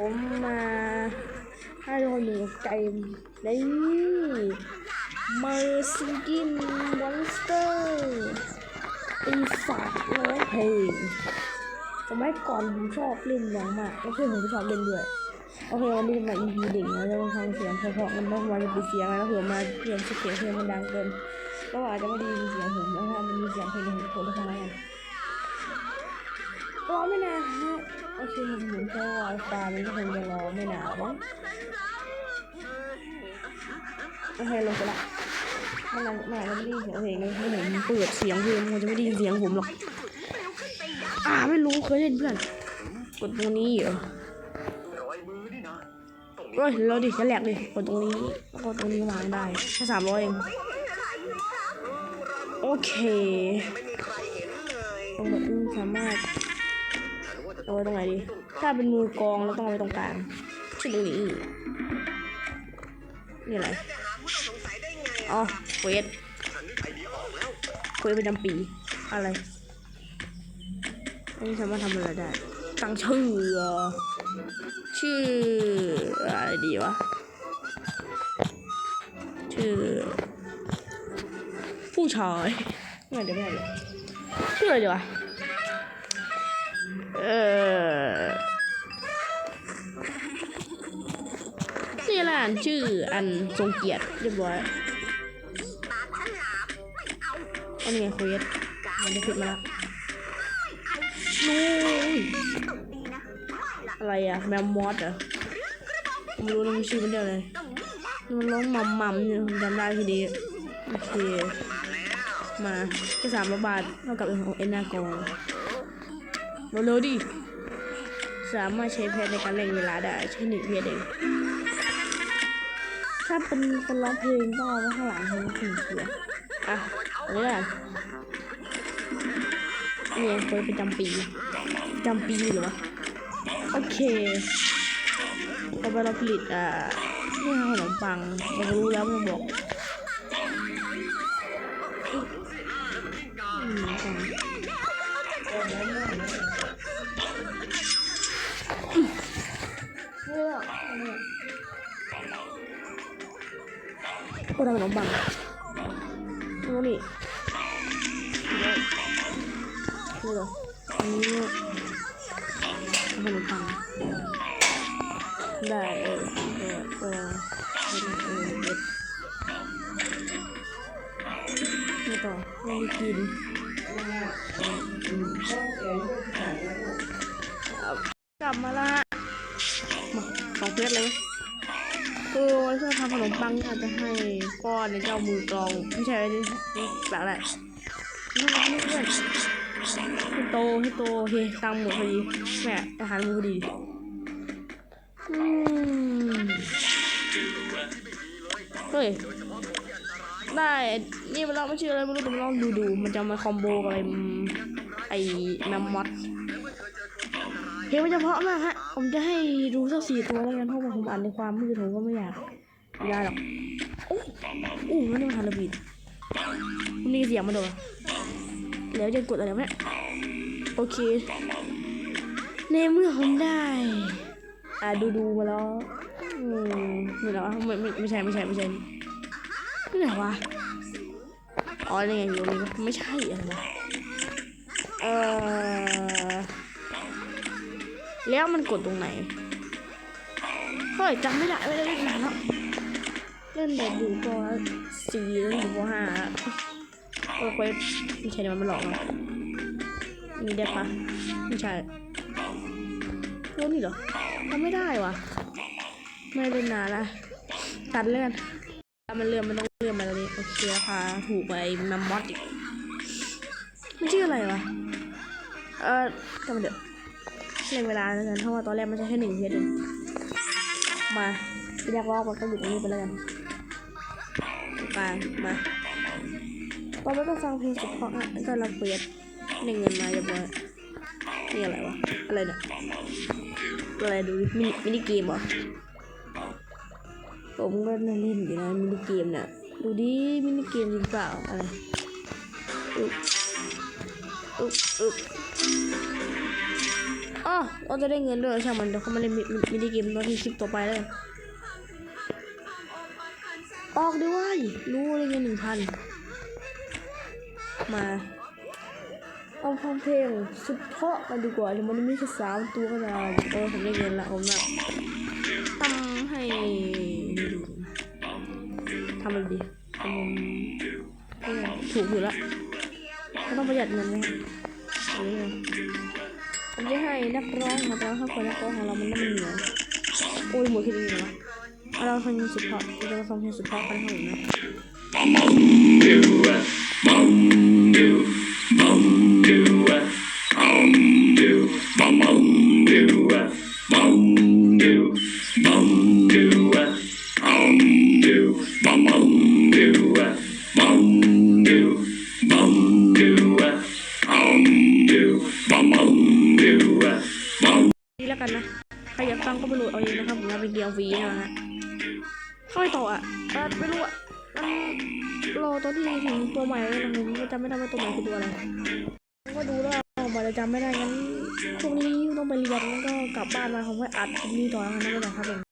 ผมมาให้ทุกคนดูเกมนี่เมอร์ซิกินมอนสเตอร์ปีศาจร้องเพลงสมัยก่อนผมชอบเล่นอย่างมากแล้วเพื่อนผมก็ชอบเล่นด้วยโอเควันนี้มา EP เด็กนะจะต้องฟังเสียงเพราะๆมันต้องมาจะปิดเสียงนะแล้วเผื่อมาเปลี่ยนเสียงเพลงมันดังเกินก็อาจจะไม่ได้ยินเสียงผมนะถ้ามัะโอเคผมหมุนแค่ Wi-Fi มันก็คงจะรอไม่หนานมั้งโอเคลงไปละถ้ามันมันไม่ได้ยินเสียงเพลงเลยถ้าผมเปิดเสียงเพลงมันจะไม่ได้ยินเสียงผมหรอกอ่าไม่รู้เคยเล่นเพื่อนกดตรงนี้เหรอรอยมือนี่นะตรงเฮ้ยเราดิจะแหลกดิกดตรงนี้ก็ตรงนี้วางได้แค่สามร้อยเองโอเคไม่มีใครเห็นเลยตรงนี้สามารถ เอาไว้ตรงไหนดี ถ้าเป็นมือกองเราต้องเอาไว้ตรงกลางใช่ตรงนี้นี่อะไรอ๋อเควสเควสเประจำปี อะไรอันนี้สามารถทำอะไรได้ ตั้งชื่อเหรอชื่ออะไรดีวะ ชื่อ ผู้ชายไม่เดี๋ยวไม่ได้เลยชื่ออะไรดีวะ เออนี่แหละชื่ออันทรงเกียรติเรียบร้อยอันนี้ไงเควสมันจะขึ้นมาแล้วนู่นอะไรอะแมวมอสเหรอผมรู้นะมันชื่อมันเดียวเลยมันร้องมัมมัมเนี่ยผมจำได้ทีเดียวโอเคมาแค่สามร้อยบาทเท่ากับเอ็นนากอง เร็วๆดิ สามารถใช้เพจในการเล่นเวลาได้ใช้หนึ่งเพจเอง ถ้าเป็นคนร้องเพลงต้องเอาไว้ข้างหลังเพลงถึงเสียอะอันนี้แหละนี่เคยประจำปีประจำปีหรอวะโอเคต่อไปเราผลิตอ่านี่ขนมปังเรารู้แล้วมันบอก ก็ทำขนมปังดูนี่นี่เหรออันนี้ทำขนมปังได้เออเออเออเออเออเออไม่ต่อไม่ได้กินกลับมาละมาสองเพชรเลย คือวันที่เราทำขนมปังอาจจะให้ก้อนในเจ้ามือกลองไม่ใช่นี่นี่แบบอะไรนี่นี่เพื่อนให้โตให้โตโอเคตังหมดพอดีแม่อาหารหมดพอดีอืมเฮ้ยได้นี่มันเราไม่ชื่ออะไรไม่รู้แต่มันลองดูดูมันจะมาคอมโบกับไอ้ไอ้แมมมอสเพลงมันจะเพราะมากฮะ ผมจะให้ดูสักสี่ตัวแล้วกันเพราะว่าผมอ่านในความมืดผมก็ไม่อยากไม่ได้หรอกโอ้โอ้นั่นมันฮาโลวีนมันมีเสียงมาโด้วยแล้วจะกดอะไรวะเนี่โอเค ในเมื่อผมได้ อ่าดูดูมาแล้วอืมไม่หรอไม่ไม่ไม่ใช่ไม่ใช่ไม่ใช่นี่ไหนวะอ๋อนี่ไงอยู่นี้ไม่ใช่อะไรวะเออ แล้วมันกดตรงไหน เฮ้ยจำไม่ได้ไม่ได้เล่นนานแล้วเล่นแต่อยู่ปสี่เล่นอยู่ปห้าแล้โอ้ยไม่ใช่เดี๋ยวมันมาหลอกเรานี่ได้ปะไม่ใช่โอ้นี่เหรอทำไม่ได้วะไม่ได้เล่นนานละตัดเลื่อนถ้ามันเลื่อนมันต้องเลื่อนมาแล้วนี่โอเคค่ะถูกไปมัมมอสอีกมันชื่ออะไรวะเออจำมันเดี๋ยว เล่นเวลาแล้นเพราะว่าตอนแรกมันใช้แค่หนึ่งเพจเองมาที่แรกรอบมันก็อยู่ตรงนี้ไปแล้วกันไปมาตอนนี้ก็ฟังเพลงสุดเพาะอะแล้วก็เราเปิดในเงินมาเรียบร้อยนี่อะไรวะ อะไรเนี่ยอะไรดูมินิมินิเกมเหรอผมก็เล่นอยู่นะมินิเกมเนี่ยดูดิมินิเกมจริงเปล่าอะไรอึ๊บอึ๊บอึ๊บ อเราจะได้เงินด้วยใช่างมันเดี๋ยวเขามาเล่นมิมิมินิเกมตอนที่คลิปต่อไปเลย ออกด้วย รู้ได้เงินหนึ่งพัน มาเอาฟังเพลงสุดเพาะกันดีกว่าเดี๋ยวมันไม่ใช่สามตัวก็ได้โอ้ผมได้เงินละผมนะทำให้ทำอะไรดีทำเออถูกอยู่ละก็ต้องประหยัดเงินนะเออ ผมจะให้นักร้องมาแต่ว่าถ้าคนนักร้องของเรามันต้องเหนือโอ้ยหมดแค่นี้เหรอวะเอาเราฟังเพลงสุดเพาะเราจะมาฟังเพลงสุดเพราะกันเถอะนะนี่แล้ว กันนะ ใครอยากฟังก็ไปโหลดเอาเองนะครับ ผมเอาเป็นเดียวฟีนะฮะเข้าไปต่ออะไม่รู้อะมันรอตอนที่ถึงตัวใหม่แล้วนะผมก็จำไม่ได้ว่าตัวใหม่คือตัวอะไรก็ดูแล้วออกมาจะจำไม่ได้งั้นช่วงนี้ต้องไปเรียนแล้วก็กลับบ้านมาผมก็อัดคลิปนี้ต่อแล้วกันะไม่เป็นไรครับผม